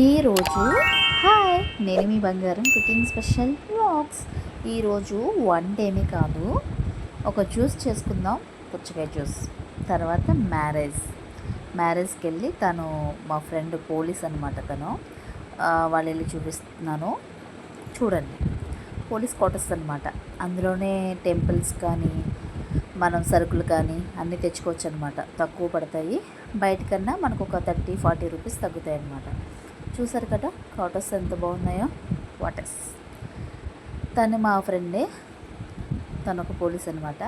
ఈరోజు హాయ్ నేను మీ బంగారం కుకింగ్ స్పెషల్ బ్లాగ్స్ ఈరోజు వన్ డేమే కాదు ఒక జ్యూస్ చేసుకుందాం పుచ్చకాయ జ్యూస్. తర్వాత మ్యారేజ్. మ్యారేజ్కి వెళ్ళి తను మా ఫ్రెండ్ పోలీస్ అనమాట తను. వాళ్ళు వెళ్ళి చూపిస్తున్నాను. చూడండి. పోలీస్ క్వార్టర్స్ అనమాట అందులోనే టెంపుల్స్ కానీ మనం సరుకులు కానీ అన్నీ తెచ్చుకోవచ్చు అనమాట తక్కువ పడతాయి. బయటకన్నా మనకు ఒక థర్టీ ఫార్టీ రూపీస్ తగ్గుతాయి అనమాట చూసారు కదా క్వార్టర్స్ ఎంత బాగున్నాయో? వాటర్స్ తను మా ఫ్రెండే. తను ఒక పోలీస్ అనమాట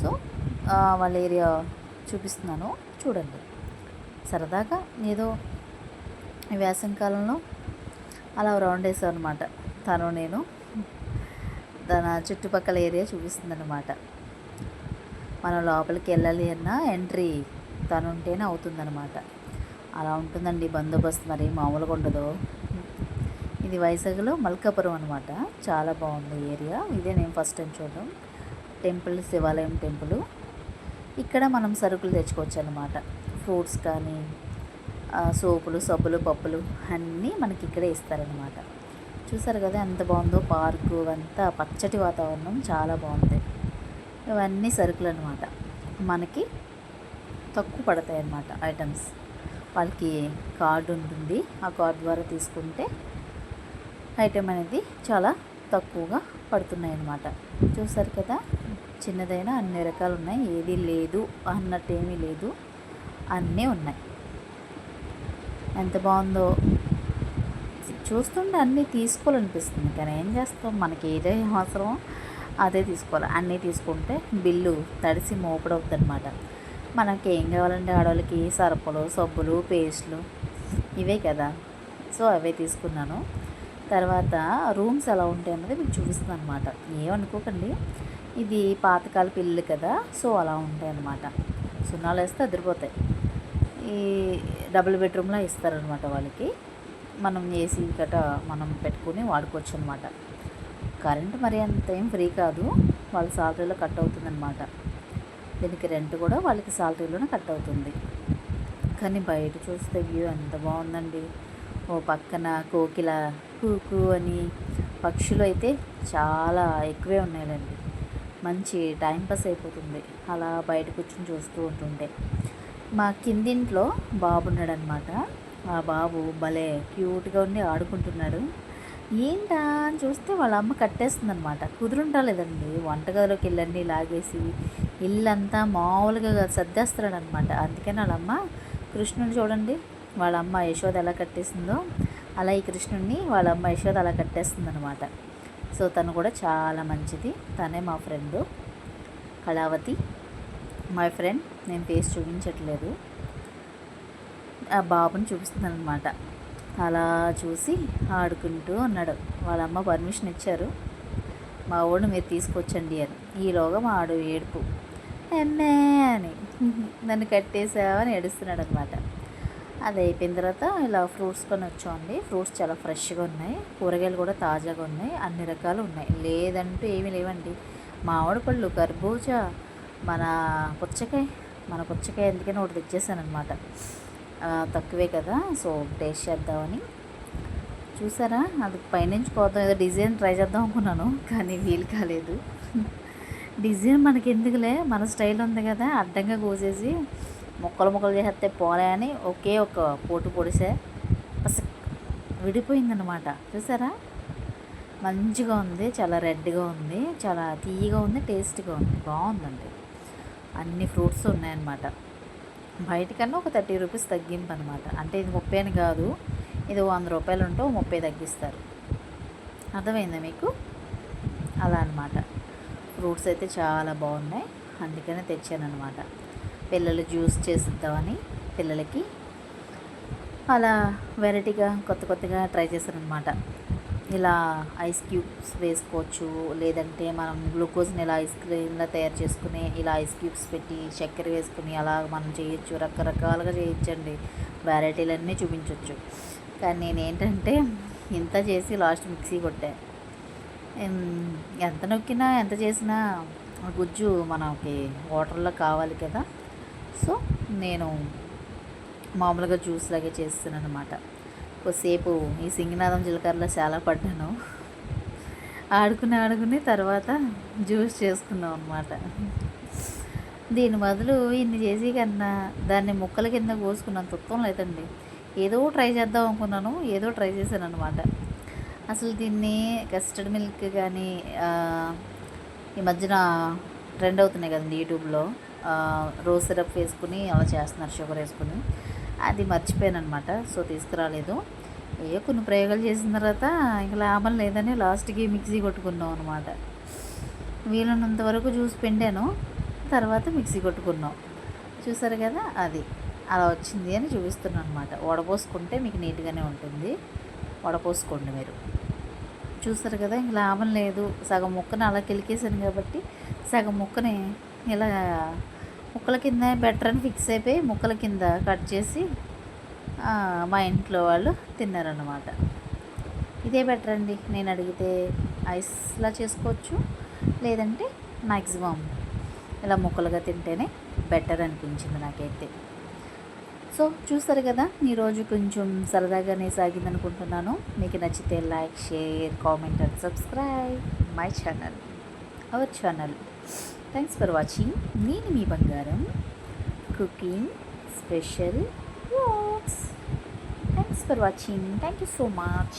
సో వాళ్ళ ఏరియా చూపిస్తున్నాను. చూడండి. సరదాగా ఏదో వేసంకాలంలో అలా రౌండ్ వేసాం అనమాట తను నేను. తన చుట్టుపక్కల ఏరియా చూపిస్తుందన్నమాట. మనం లోపలికి వెళ్ళాలి అన్నా ఎంట్రీ తను ఉంటేనే అవుతుందన్నమాట. అలా ఉంటుందండి బందోబస్తు మరి మామూలుగా ఉండదు. ఇది వైజాగ్లో మల్కాపురం అనమాట చాలా బాగుంది ఏరియా. ఇదే నేను ఫస్ట్ టైం చూడడం. టెంపుల్ శివాలయం టెంపుల్. ఇక్కడ మనం సరుకులు తెచ్చుకోవచ్చు అనమాట ఫ్రూట్స్ కానీ సోపులు సబ్బులు పప్పులు అన్నీ మనకి ఇక్కడే ఇస్తారనమాట చూసారు కదా ఎంత బాగుందో పార్కు అంతా పచ్చటి వాతావరణం చాలా బాగుంది. ఇవన్నీ సరుకులు అనమాట మనకి తక్కువ పడతాయి అన్నమాట ఐటమ్స్. వాళ్ళకి కార్డు ఉంటుంది. ఆ కార్డు ద్వారా తీసుకుంటే ఐటెం అనేది చాలా తక్కువగా పడుతున్నాయి అన్నమాట చూసారు కదా? చిన్నదైనా అన్ని రకాలు ఉన్నాయి ఏది లేదు అన్నట్టు ఏమీ లేదు. అన్నీ ఉన్నాయి. ఎంత బాగుందో. చూస్తుంటే అన్నీ తీసుకోవాలనిపిస్తుంది. కానీ ఏం చేస్తాం? మనకి ఏదే అవసరమో అదే తీసుకోవాలి. అన్నీ తీసుకుంటే బిల్లు తడిసి మోపడవుతుంది అనమాట మనకి ఏం కావాలంటే ఆడవాళ్ళకి సరుపులు సబ్బులు పేస్ట్లు ఇవే కదా. సో అవే తీసుకున్నాను. తర్వాత రూమ్స్ ఎలా ఉంటాయి అన్నది మీకు చూపిస్తుంది అనమాట ఏమనుకోకండి. ఇది పాతకాల పిల్లలు కదా సో అలా ఉంటాయి అన్నమాట సున్నాలు వేస్తే అదిరిపోతాయి. ఈ డబుల్ బెడ్రూమ్లో ఇస్తారనమాట వాళ్ళకి. మనం ఏసీ గట మనం పెట్టుకుని వాడుకోవచ్చు అనమాట కరెంట్ మరి అంత ఏం ఫ్రీ కాదు. వాళ్ళ సాలరీలో కట్ అవుతుందన్నమాట. దీనికి రెంట్ కూడా వాళ్ళకి సాలరీలోనే కట్ అవుతుంది. కానీ బయట చూస్తే వ్యూ ఎంత బాగుందండి. ఓ పక్కన కోకిల కూకు అని పక్షులు అయితే చాలా ఎక్కువే ఉన్నాయండి మంచి టైం పాస్ అయిపోతుంది. అలా బయట కూర్చొని చూస్తూ ఉంటుంటే. మా కిందింట్లో బాబు ఉన్నాడనమాట ఆ బాబు భలే క్యూట్గా ఉండి ఆడుకుంటున్నాడు. ఏంటా? అని చూస్తే వాళ్ళ అమ్మ కట్టేస్తుంది అనమాట కుదురుంటలేదండి. వంటగదిలోకి వెళ్ళండి లాగేసి ఇల్లంతా మామూలుగా సర్దేస్తాడనమాట అందుకని వాళ్ళమ్మ కృష్ణుని చూడండి వాళ్ళ అమ్మ యశోద ఎలా కట్టేసిందో అలా ఈ కృష్ణుడిని వాళ్ళ అమ్మ యశోద అలా కట్టేస్తుంది అనమాట సో తను కూడా చాలా మంచిది. తనే మా ఫ్రెండ్. కళావతి మై ఫ్రెండ్ నేను ఫేస్ చూపించట్లేదు. ఆ బాబుని చూపిస్తున్నాను అనమాట అలా చూసి ఆడుకుంటూ ఉన్నాడు. వాళ్ళమ్మ పర్మిషన్ ఇచ్చారు. మా వాడిని మీరు తీసుకొచ్చండి అని. ఈలోగా మా ఆడు ఏడుపు. ఎమ్మే అని. నన్ను కట్టేసావని ఏడుస్తున్నాడు అనమాట అది అయిపోయిన తర్వాత ఇలా ఫ్రూట్స్ కొని వచ్చామండి ఫ్రూట్స్ చాలా ఫ్రెష్గా ఉన్నాయి. కూరగాయలు కూడా తాజాగా ఉన్నాయి. అన్ని రకాలు ఉన్నాయి. లేదంటూ ఏమీ లేవండి. మామిడి పళ్ళు కర్బూజా మన పుచ్చకాయ మన పుచ్చకాయ ఎందుకని ఒకటి తెచ్చేసాను అనమాట తక్కువే కదా సో టేస్ట్ చేద్దామని. చూసారా? అది పైనుంచి పోతాం ఏదో డిజైన్ ట్రై చేద్దాం అనుకున్నాను కానీ వీలు కాలేదు. డిజైన్ మనకి ఎందుకులే? మన స్టైల్ ఉంది కదా అడ్డంగా కోసేసి ముక్కలు ముక్కలు చేస్తే పోలే అని ఒకే ఒక పోటు పొడిసే. అసలు విడిపోయిందనమాట చూసారా? మంచిగా ఉంది చాలా రెడ్గా ఉంది చాలా తీయగా ఉంది టేస్ట్గా ఉంది బాగుందండి. అన్ని ఫ్రూట్స్ ఉన్నాయన్నమాట. బయటకన్నా ఒక థర్టీ రూపీస్ తగ్గింపు అనమాట అంటే ఇది ముప్పై అని కాదు ఇది వంద రూపాయలు ఉంటే ముప్పై తగ్గిస్తారు. అర్థమైందా మీకు? అలా అనమాట ఫ్రూట్స్ అయితే చాలా బాగున్నాయి. అందుకనే తెచ్చాను అనమాట పిల్లలు జ్యూస్ చేసిద్దామని పిల్లలకి అలా వెరైటీగా కొత్త కొత్తగా ట్రై చేశాను అనమాట ఇలా ఐస్ క్యూబ్స్ వేసుకోవచ్చు. లేదంటే మనం గ్లూకోజ్ని ఇలా ఐస్ క్రీమ్లా తయారు చేసుకుని ఇలా ఐస్ క్యూబ్స్ పెట్టి చక్కెర వేసుకుని అలా మనం చేయొచ్చు. రకరకాలుగా చేయొచ్చండి. వెరైటీలన్నీ చూపించవచ్చు కానీ నేను ఏంటంటే ఇంత చేసి లాస్ట్ మిక్సీ కొట్టా. ఎంత నొక్కినా ఎంత చేసినా గుజ్జు మనకి వాటర్లో కావాలి కదా. సో నేను మామూలుగా జ్యూస్ లాగే చేస్తున్నాను అనమాట కొద్దిసేపు ఈ సింగినాథం జీలకర్రలో చాలా పడ్డాను. ఆడుకుని ఆడుకుని తర్వాత జ్యూస్ చేసుకున్నాం అనమాట దీని బదులు ఇన్ని చేసి కన్నా దాన్ని ముక్కల కింద కోసుకున్నంత ఉత్తమం లేదండి. ఏదో ట్రై చేద్దాం అనుకున్నాను. ఏదో ట్రై చేశాను అనమాట అసలు దీన్ని కస్టర్డ్ మిల్క్ కానీ ఈ మధ్యన ట్రెండ్ అవుతున్నాయి కదండి యూట్యూబ్లో. రోజ్ సిరప్ వేసుకుని అలా చేస్తున్నారు షుగర్ వేసుకుని. అది మర్చిపోయాను అనమాట సో తీసుకురాలేదు. ఏ కొన్ని ప్రయోగాలు చేసిన తర్వాత ఇంకా లాభం లేదని లాస్ట్కి మిక్సీ కొట్టుకున్నాం అనమాట వీలున్నంత వరకు జ్యూస్ పిండాను తర్వాత మిక్సీ కొట్టుకున్నాం. చూసారు కదా అది. అలా వచ్చింది అని చూపిస్తున్నాను అనమాట వడపోసుకుంటే మీకు నీట్గానే ఉంటుంది. వడపోసుకోండి మీరు. చూసారు కదా ఇంక లాభం లేదు. సగం ముక్కను అలా కిలికేసాను కాబట్టి సగం ముక్కని ఇలా ముక్కల కింద బెటర్ అని ఫిక్స్ అయిపోయి ముక్కల కింద కట్ చేసి మా ఇంట్లో వాళ్ళు తిన్నారన్నమాట. ఇదే బెటర్ అండి. నేను అడిగితే ఐస్లా చేసుకోవచ్చు లేదంటే మ్యాక్సిమం ఇలా ముక్కలుగా తింటేనే బెటర్ అనిపించింది నాకైతే. సో చూస్తారు కదా ఈరోజు కొంచెం సరదాగానే సాగింది అనుకుంటున్నాను మీకు నచ్చితే like share comment and subscribe my channel our channel. Thanks for watching నేను మీ బంగారం cooking special vlogs thanks for watching thank you so much